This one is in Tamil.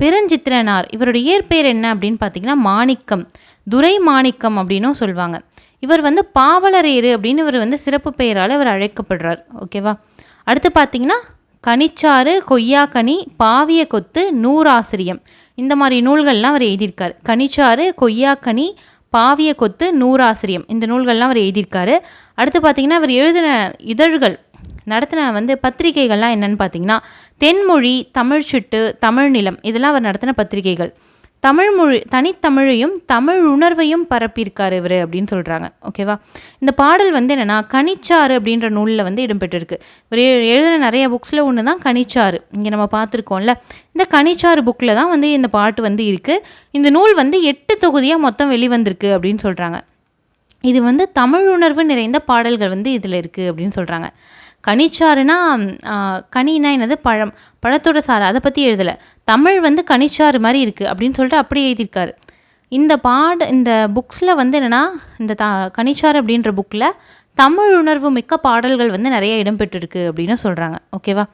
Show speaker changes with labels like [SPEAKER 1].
[SPEAKER 1] பெருஞ்சித்திரனார். இவருடைய இயற்பெயர் என்ன அப்படின்னு பார்த்தீங்கன்னா மாணிக்கம். துரை மாணிக்கம் அப்படின்னும் சொல்லுவாங்க இவர் வந்து பாவலரேறு அப்படின்னு இவர் வந்து சிறப்பு பெயரால் இவர் அழைக்கப்படுறார். ஓகேவா அடுத்து பார்த்தீங்கன்னா கனிச்சாறு கொய்யாக்கனி பாவிய கொத்து நூறாசிரியம். இந்த மாதிரி நூல்கள்லாம் அவர் எழுதியிருக்காரு. கனிச்சாறு கொய்யாக்கனி பாவிய கொத்து நூறாசிரியம். இந்த நூல்கள்லாம் அவர் எழுதியிருக்காரு. அடுத்து பார்த்திங்கன்னா அவர் எழுதின இதழ்கள் நடத்தின வந்து பத்திரிகைகள்லாம் என்னென்னு பார்த்தீங்கன்னா தென்மொழி தமிழ்ச்சிட்டு தமிழ் நிலம் இதெல்லாம் அவர் நடத்தின பத்திரிகைகள். தமிழ் மொழி தனித்தமிழையும் தமிழ் உணர்வையும் பரப்பியிருக்கார் இவர் அப்படின்னு சொல்கிறாங்க ஓகேவா இந்த பாடல் வந்து என்னென்னா கனிச்சாறு அப்படின்ற நூலில் வந்து இடம்பெற்றிருக்கு. இவர் எழு- எழுதின நிறைய புக்ஸில் ஒன்று தான் கனிச்சாறு. இங்கே நம்ம பார்த்துருக்கோம்ல. இந்த கனிச்சாறு புக்கில் தான் வந்து இந்த பாட்டு வந்து இருக்குது இந்த நூல் வந்து எட்டு தொகுதியாக மொத்தம் வெளிவந்திருக்கு அப்படின்னு சொல்கிறாங்க இது வந்து தமிழ் உணர்வு நிறைந்த பாடல்கள் வந்து இதில் இருக்குது அப்படின்னு சொல்கிறாங்க. கனிச்சாறுனா கனினா என்னது? பழம். பழத்தோட சாறு. அதை பற்றி எழுதலை. தமிழ் வந்து கனிச்சாறு மாதிரி இருக்குது அப்படின்னு சொல்லிட்டு அப்படி எழுதியிருக்காரு. இந்த பாட இந்த புக்ஸில் வந்து என்னென்னா இந்த த கனிச்சாறு அப்படின்ற புக்கில் தமிழ் உணர்வு மிக்க பாடல்கள் வந்து நிறைய இடம்பெற்றிருக்கு அப்படின்னு சொல்கிறாங்க. ஓகேவா?